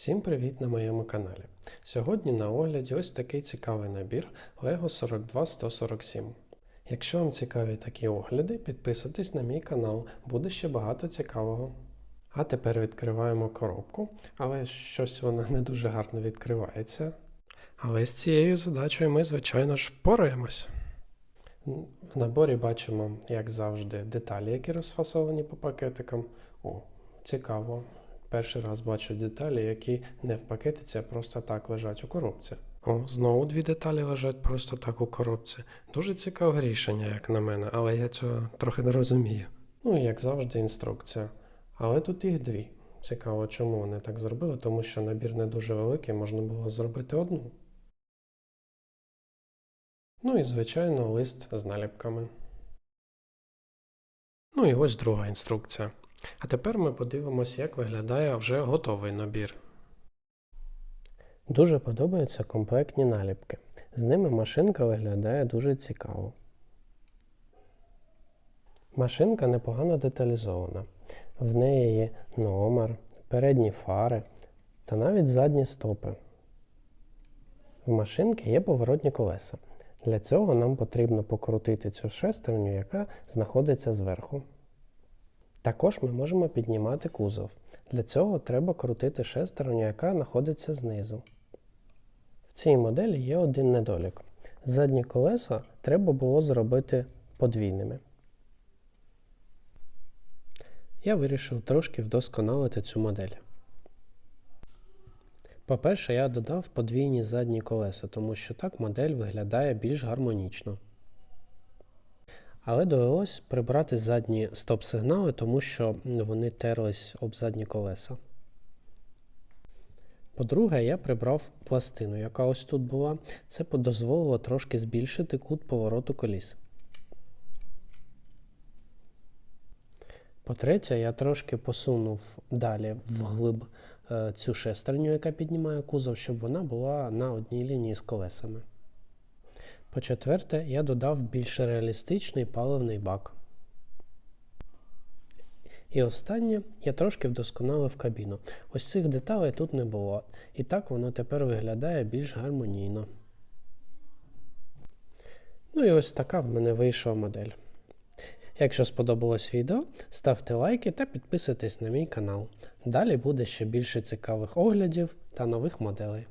Всім привіт на моєму каналі. Сьогодні на огляді ось такий цікавий набір LEGO 42147. Якщо вам цікаві такі огляди, підписуйтесь на мій канал, буде ще багато цікавого. А тепер відкриваємо коробку, але щось вона не дуже гарно відкривається. Але з цією задачею ми, звичайно ж, впораємось. В наборі бачимо, як завжди, деталі, які розфасовані по пакетикам. О, цікаво. Перший раз бачу деталі, які не в пакетиці, а просто так лежать у коробці. О, знову дві деталі лежать просто так у коробці. Дуже цікаве рішення, як на мене, але я цього трохи не розумію. Ну, як завжди, інструкція. Але тут їх дві. Цікаво, чому вони так зробили, тому що набір не дуже великий, можна було зробити одну. Ну і, звичайно, лист з наліпками. Ну і ось друга інструкція. А тепер ми подивимося, як виглядає вже готовий набір. Дуже подобаються комплектні наліпки. З ними машинка виглядає дуже цікаво. Машинка непогано деталізована. В неї є номер, передні фари та навіть задні стопи. В машинки є поворотні колеса. Для цього нам потрібно покрутити цю шестерню, яка знаходиться зверху. Також ми можемо піднімати кузов. Для цього треба крутити шестерню, яка знаходиться знизу. В цій моделі є один недолік. Задні колеса треба було зробити подвійними. Я вирішив трошки вдосконалити цю модель. По-перше, я додав подвійні задні колеса, тому що так модель виглядає більш гармонічно. Але довелось прибрати задні стоп-сигнали, тому що вони терлись об задні колеса. По-друге, я прибрав пластину, яка ось тут була. Це дозволило трошки збільшити кут повороту коліс. По-третє, я трошки посунув далі вглиб е, цю шестерню, яка піднімає кузов, щоб вона була на одній лінії з колесами. По-четверте, я додав більш реалістичний паливний бак. І останнє, я трошки вдосконалив кабіну. Ось цих деталей тут не було. І так воно тепер виглядає більш гармонійно. Ну і ось така в мене вийшла модель. Якщо сподобалось відео, ставте лайки та підписуйтесь на мій канал. Далі буде ще більше цікавих оглядів та нових моделей.